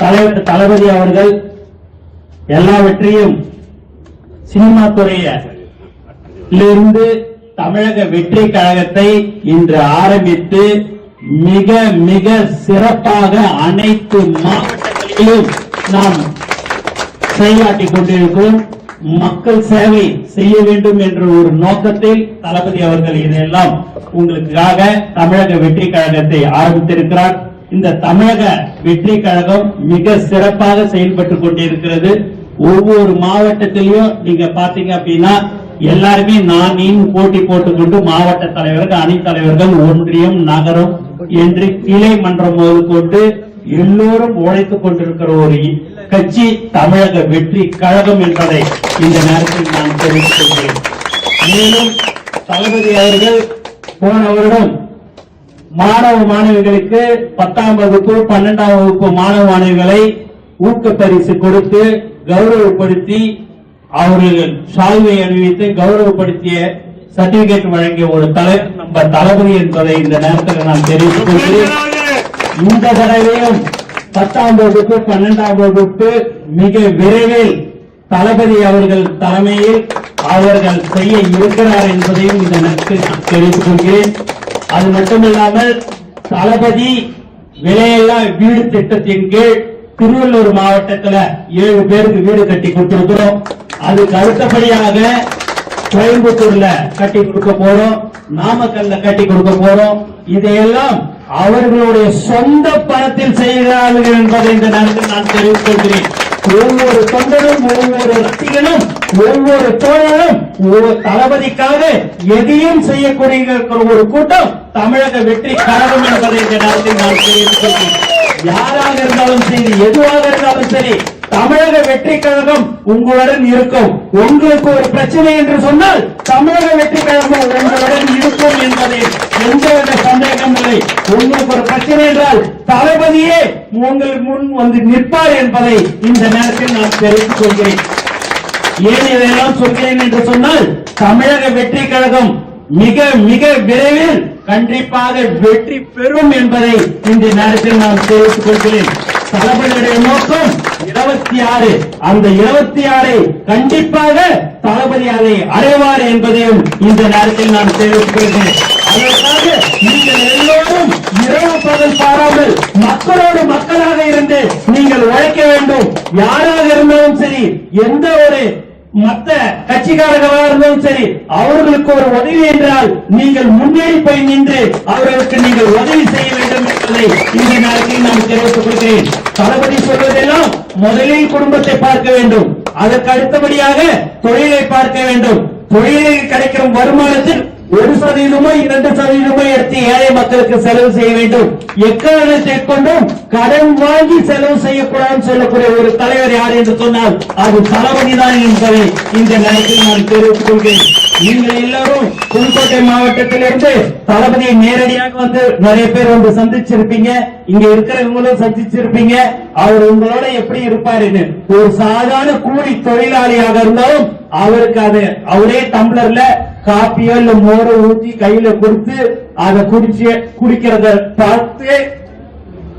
தலைவர் தளபதி அவர்கள் எல்லாவற்றையும் சினிமா துறையிலிருந்து தமிழக வெற்றி கழகத்தை இன்று ஆரம்பித்து மிக மிக சிறப்பாக அனைத்து மாவட்டங்களிலும் நாம் செயலாற்றிக் கொண்டிருக்கிறோம். மக்கள் சேவை செய்ய வேண்டும் என்ற ஒரு நோக்கத்தில் தளபதி அவர்கள் இதெல்லாம் உங்களுக்காக தமிழக வெற்றி கழகத்தை ஆரம்பித்திருக்கிறார். இந்த தமிழக வெற்றி கழகம் மிக சிறப்பாக செயல்பட்டு கொண்டிருக்கிறது. ஒவ்வொரு மாவட்டத்திலையும் நீங்க பாத்தீங்க அப்படின்னா எல்லாருமே நான் போட்டி போட்டுக்கொண்டு மாவட்ட தலைவர்கள் அணி தலைவர்கள் ஒன்றியம் நகரம் என்று கிளை மன்றம் கொண்டு எல்லோரும் உழைத்துக் கொண்டிருக்கிற ஒரு கட்சி தமிழக வெற்றி கழகம் என்பதை இந்த நேரத்தில் நான் தெரிவித்துக் கொள்கிறேன். மேலும் தளபதி அவர்கள் போன வருடம் மாணவ மாணவிகளுக்கு பத்தாம் வகுப்பு பன்னெண்டாம் வகுப்பு மாணவ மாணவிகளை ஊக்க பரிசு கொடுத்து கௌரவப்படுத்தி அவர்கள் சால்வை அணிவித்து கௌரவப்படுத்திய சர்டிபிகேட் வழங்கிய ஒரு தலை நம்ம தளபதி என்பதை இந்த நேரத்தில் நான் தெரிவித்துக் கொள்கிறேன். இந்த தடவையும் பத்தாம் வகுப்பு பன்னெண்டாம் வகுப்பு மிக விரைவில் தளபதி அவர்கள் தலைமையில் அவர்கள் செய்ய இருக்கிறார் என்பதையும் இந்த நேரத்தில் நான் தெரிவித்துக் கொள்கிறேன். அது மட்டுமில்லாமல் தளபதி விலையெல்லாம் வீடு திட்டத்தின் கீழ் திருவள்ளூர் மாவட்டத்துல ஏழு பேருக்கு வீடு கட்டி கொடுத்திருக்கிறோம். அதுக்கு அடுத்தபடியாக கோயம்புத்தூர்ல கட்டி கொடுக்க போறோம். நாமக்கல்ல கட்டி கொடுக்க போறோம். இதையெல்லாம் அவர்களுடைய சொந்த பணத்தில் செய்கிறார்கள் என்பதை இந்த நேரத்தில் நான் தெரிவித்துக் கொள்கிறேன். ஒவ்வொரு தொண்டரும் ஒவ்வொரு ரசிகனும் ஒவ்வொரு தோழரும் ஒரு தளபதிக்காக எதையும் செய்யக்கூடிய ஒரு கூட்டம் தமிழக வெற்றி கழகம் என்பதை இந்த நேரத்தில் நான் தெரிவித்துக் யாராக இருந்தாலும் சரி எதுவாக இருந்தாலும் சரி தமிழக வெற்றி கழகம் உங்களுடன் இருக்கும். உங்களுக்கு ஒரு பிரச்சனை என்று சொன்னால் தமிழக வெற்றி கழகம் உங்களுடன் இருக்கும் என்பதை எந்தவித சந்தேகம் இல்லை. உங்களுக்கு ஒரு பிரச்சனை என்றால் தளபதியே உங்கள் முன் வந்து நிற்பார் என்பதை இந்த நேரத்தில் நான் தெரிவித்துக் கொள்கிறேன். ஏன் இதையெல்லாம் சொல்கிறேன் என்று சொன்னால் தமிழக வெற்றி கழகம் மிக மிக விரைவில் கண்டிப்பாக வெற்றி பெறும் என்பதை இந்த நேரத்தில் நான் தெரிவித்துக் கொள்கிறேன். தளபதியுடைய நோக்கம் இருபத்தி ஆறு. அந்த இருபத்தி ஆறை கண்டிப்பாக தளபதி அதை அடைவார் என்பதையும் இந்த நேரத்தில் நான் தெரிவித்துக் கொள்கிறேன். அதற்காக நீங்கள் எல்லோரும் இரவு பகல் பாராமல் மக்களோடு மக்களாக இருந்து நீங்கள் உழைக்க வேண்டும். யாராக இருந்தாலும் சரி எந்த ஒரு மத்த கட்சிக்காரர்களாக இருந்தாலும் சரி அவர்களுக்கு ஒரு உதவி என்றால் நீங்கள் முன்னேறி போய் நின்று அவர்களுக்கு நீங்கள் உதவி செய்ய வேண்டும் என்பதை இந்த நாளைக்கு நான் தெரிவித்துக் கொள்கிறேன். தளபதி சொல்வதெல்லாம் முதலில் குடும்பத்தை பார்க்க வேண்டும். அதற்கு அடுத்தபடியாக தொழிலை பார்க்க வேண்டும். தொழிலில் கிடைக்கிற வருமானத்தில் ஒரு சதவீதமோ இரண்டு சதவீதமோ எடுத்து ஏழை மக்களுக்கு செலவு செய்ய வேண்டும். எக்காரணத்தை கொண்டும் கடன் வாங்கி செலவு செய்யக்கூடாதுன்னு சொல்லக்கூடிய ஒரு தலைவர் யார் என்று சொன்னால் அது தளபதி தான் என்பதை இந்த நேரத்தில் நான் தெரிவித்துக் கொள்கிறேன். நீங்கள் எல்லாரும் புதுக்கோட்டை மாவட்டத்திலிருந்து தளபதியை நேரடியாக வந்து நிறைய பேர் வந்து சந்திச்சிருப்பீங்க. இங்க இருக்கிறவங்களும் சந்திச்சிருப்பீங்க. அவர் உங்களோட எப்படி இருப்பாருன்னு. ஒரு சாதாரண கூலி தொழிலாளியாக இருந்தாலும் அவருக்கு அது அவரே டம்ளர்ல காப்பியோ இல்ல மோரோ ஊத்தி கையில கொடுத்து அதை குடிச்சு குடிக்கிறத பார்த்து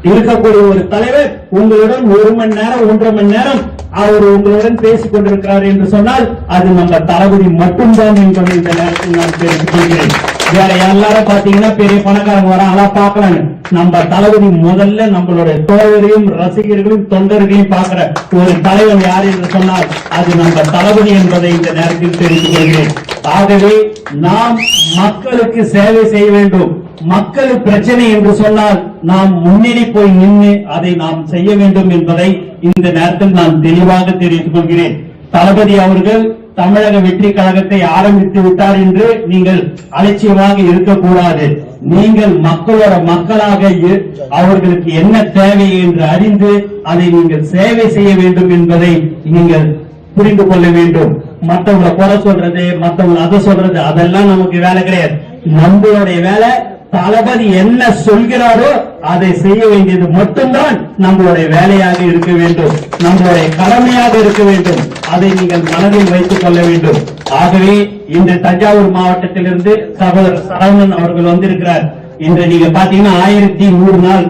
இருக்கக்கூடிய ஒரு தலைவர் உங்களுடன் ஒரு மணி நேரம் ஒன்றரை மணி நேரம் அவர் உங்களுடன் பேசிக் கொண்டிருக்கிறார் என்று சொன்னால் அது நம்ம தளபதி மட்டும்தான் என்பதை இந்த நேரத்தில் நான் தெரிவித்துக் கொள்கிறேன். வேற எல்லாரும் பாத்தீங்கன்னா பெரிய பணக்காரங்க வராங்களா பாக்குறாங்க நம்ம தளபதி முதல்ல நம்மளுடைய தோழரையும் ரசிகர்களையும் தொண்டர்களையும் பாக்குற ஒரு தலைவர் யார் என்று சொன்னால் அது நம்ம தளபதி என்பதை இந்த நேரத்தில் தெரிவித்துக் கொள்கிறேன். ஆகவே நாம் மக்களுக்கு சேவை செய்ய வேண்டும். மக்கள் பிரச்சனை என்று சொன்னால் நாம் முன்னணி போய் நின்று அதை நாம் செய்ய வேண்டும் என்பதை இந்த நேரத்தில் நான் தெளிவாக தெரிவித்துக் கொள்கிறேன். தளபதி அவர்கள் தமிழக வெற்றி கழகத்தை ஆரம்பித்து விட்டார் என்று நீங்கள் அலட்சியமாக இருக்கக்கூடாது. நீங்கள் மக்களோட மக்களாக இரு- அவர்களுக்கு என்ன தேவை என்று அறிந்து அதை நீங்கள் சேவை செய்ய வேண்டும் என்பதை நீங்கள் புரிந்து கொள்ள வேண்டும். மத்தவங்களை குறை சொல்றது மற்றவங்களை அதை சொல்றது அதெல்லாம் நமக்கு வேலை கிடையாது. நம்மளுடைய வேலை தளபதி என்ன சொல்கிறாரோ அதை செய்ய வேண்டியது மட்டும்தான் நம்மளுடைய வேலையாக இருக்க வேண்டும். நம்மளுடைய கடமையாக இருக்க வேண்டும். அதை நீங்கள் மனதில் வைத்துக் கொள்ள வேண்டும். ஆகவே இன்று தஞ்சாவூர் மாவட்டத்திலிருந்து சகோதரர் சரவணன் அவர்கள் வந்திருக்கிறார். இன்று நீங்க பாத்தீங்கன்னா ஆயிரத்தி நூறு நாள்.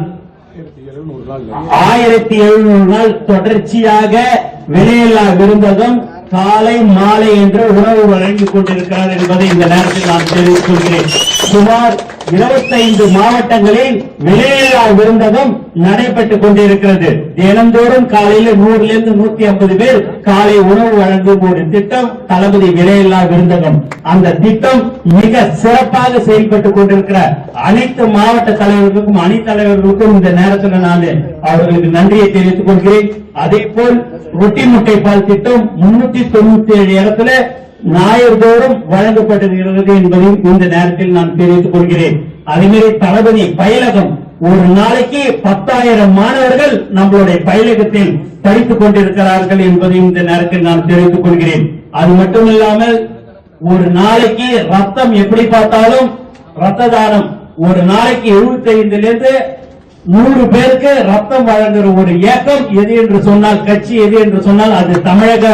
ஆயிரத்தி எழுநூறு நாள் தொடர்ச்சியாக விலையில்லா விருந்தகம் காலை மாலை என்று உணவு வழங்கிக் கொண்டிருக்கிறார் என்பதை இந்த நேரத்தில் நான் தெரிவித்துக் கொள்கிறேன். சுமார் 25 மாவட்டங்களில் விலையில்லா விருந்தகம் நடைபெற்றுக் கொண்டிருக்கிறது. தினந்தோறும் காலையில நூறுல இருந்து நூத்தி ஐம்பது பேர் காலை உணவு வழங்கும் ஒரு திட்டம் தளபதி விலையில்லா விருந்தகம். அந்த திட்டம் மிக சிறப்பாக செயல்பட்டுக் கொண்டிருக்கிற அனைத்து மாவட்ட தலைவர்களுக்கும் அணி தலைவர்களுக்கும் இந்த நேரத்தில் நான் அவர்களுக்கு நன்றியை தெரிவித்துக் கொள்கிறேன். அதே போல் ரொட்டி முட்டை பால் திட்டம் முன்னூத்தி தொண்ணூத்தி ஏழு இடத்துல ஞாயிறுதோறும் வழங்கப்பட்டிருக்கிறது என்பதையும் இந்த நேரத்தில் நான் தெரிவித்துக் கொள்கிறேன். அதேமாரி தளபதி பயிலகம் ஒரு நாளைக்கு பத்தாயிரம் மாணவர்கள் நம்மளுடைய பயிலகத்தில் படித்துக் கொண்டிருக்கிறார்கள் என்பதையும் இந்த நேரத்தில் நான் தெரிவித்துக் கொள்கிறேன். அது மட்டுமில்லாமல் ஒரு நாளைக்கு ரத்தம் எப்படி பார்த்தாலும் ரத்த தானம் ஒரு நாளைக்கு 75 இருந்து நூறு பேருக்கு ரத்தம் வழங்குற ஒரு இயக்கம் எது என்று சொன்னால் கட்சி எது என்று சொன்னால் அது தமிழக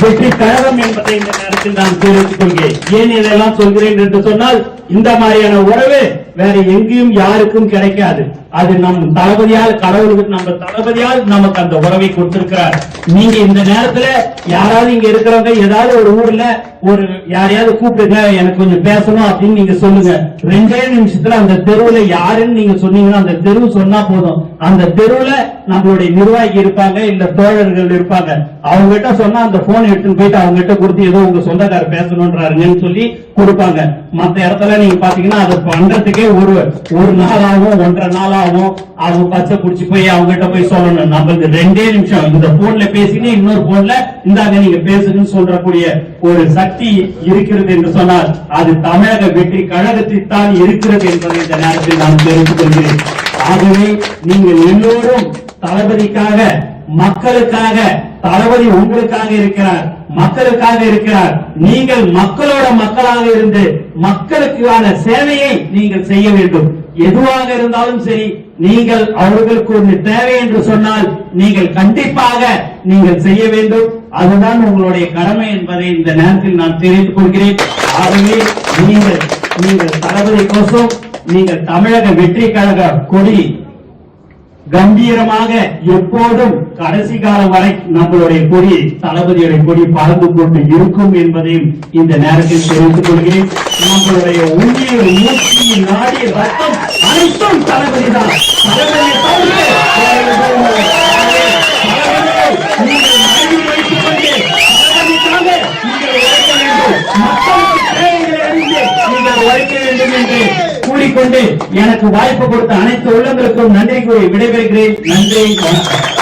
வெற்றி கழகம் என்பதை இந்த நேரத்தில் நான் தெரிவித்துக் கொள்கிறேன் ஏன் இதெல்லாம் சொல்கிறேன் என்று சொன்னால் இந்த மாதிரியான உறவு வேற எங்கேயும் யாருக்கும் கிடைக்காது. அது நம் தளபதியால் கடவுளுக்கு நம்ம தளபதியால் நமக்கு அந்த உறவை கொடுத்திருக்கிறார். நீங்க இந்த நேரத்துல யாராவது இங்க இருக்கிறவங்க ஏதாவது ஒரு ஊர்ல ஒரு யாரையாவது கூப்பிடுங்க எனக்கு கொஞ்சம் பேசணும் அப்படின்னு நீங்க சொல்லுங்க. ரெண்டே நிமிஷத்துல அந்த தெருவுல யாருன்னு நீங்க சொன்னீங்கன்னா அந்த தெருவு சொன்னா போதும். அந்த தெருவுல நம்மளுடைய நிர்வாகி இருப்பாங்க இல்ல தோழர்கள் இருப்பாங்க. அவங்க கிட்ட சொன்னா அந்த போன் எடுத்துன்னு போயிட்டு அவங்க கிட்ட கொடுத்து ஏதோ உங்க சொந்தக்காரர் பேசணும்ன்றாருங்கன்னு சொல்லி கொடுப்பாங்க. மத்த இடத்துல நீங்க பாத்தீங்கன்னா அதை பண்றதுக்கே ஒரு ஒரு நாள் ஆகும் ஒன்றரை நாள் ஆகும் அவங்க பச்சை குடிச்சு போய் அவங்க கிட்ட போய் சொல்லணும். நம்மளுக்கு ரெண்டே நிமிஷம் இந்த போன்ல பேசினே இன்னொரு போன்ல இந்தாங்க நீங்க பேசுங்கன்னு சொல்றக்கூடிய ஒரு சக்தி இருக்கிறது என்று சொன்னால் அது தமிழக வெற்றி கழகத்தில் தான் இருக்கிறது என்பதை இந்த நேரத்தில் நான் தெரிந்து கொள்கிறேன். ஆகவே நீங்கள் எல்லோரும் தளபதிக்காக மக்களுக்காக தளபதி உங்களுக்காக இருக்கிறார் மக்களுக்காக இருக்கிறார். நீங்கள் மக்களோட மக்களாக இருந்து மக்களுக்கான சேவையை நீங்கள் செய்ய வேண்டும். எதுவாக இருந்தாலும் சரி நீங்கள் அவர்களுக்கு ஒன்று தேவை என்று சொன்னால் நீங்கள் கண்டிப்பாக நீங்கள் செய்ய வேண்டும். அதுதான் உங்களுடைய கடமை என்பதை இந்த நேரத்தில் நான் தெரிவித்துக் கொள்கிறேன். ஆகவே நீங்கள் நீங்கள் தளபதி கோசம் நீங்கள் தமிழக வெற்றி கழக கொடி கம்பீரமாக எப்போதும் கடைசி காலம் வரை நம்மளுடைய கொடி தளபதியுடைய கொடி பறந்து கொண்டு இருக்கும் என்பதையும் இந்த நேரத்தில் தெரிவித்துக் கொள்கிறேன். நம்மளுடைய உயிர் மூச்சு நாடி ரத்தம் அனைத்தும் தளபதி தான் தளபதியை தளபதியை எனக்கு வாய்ப்பு கொடுத்த அனைத்து உள்ளங்களுக்கும் நன்றி கூறி விடைபெறுகிறேன். நன்றி வணக்கம்.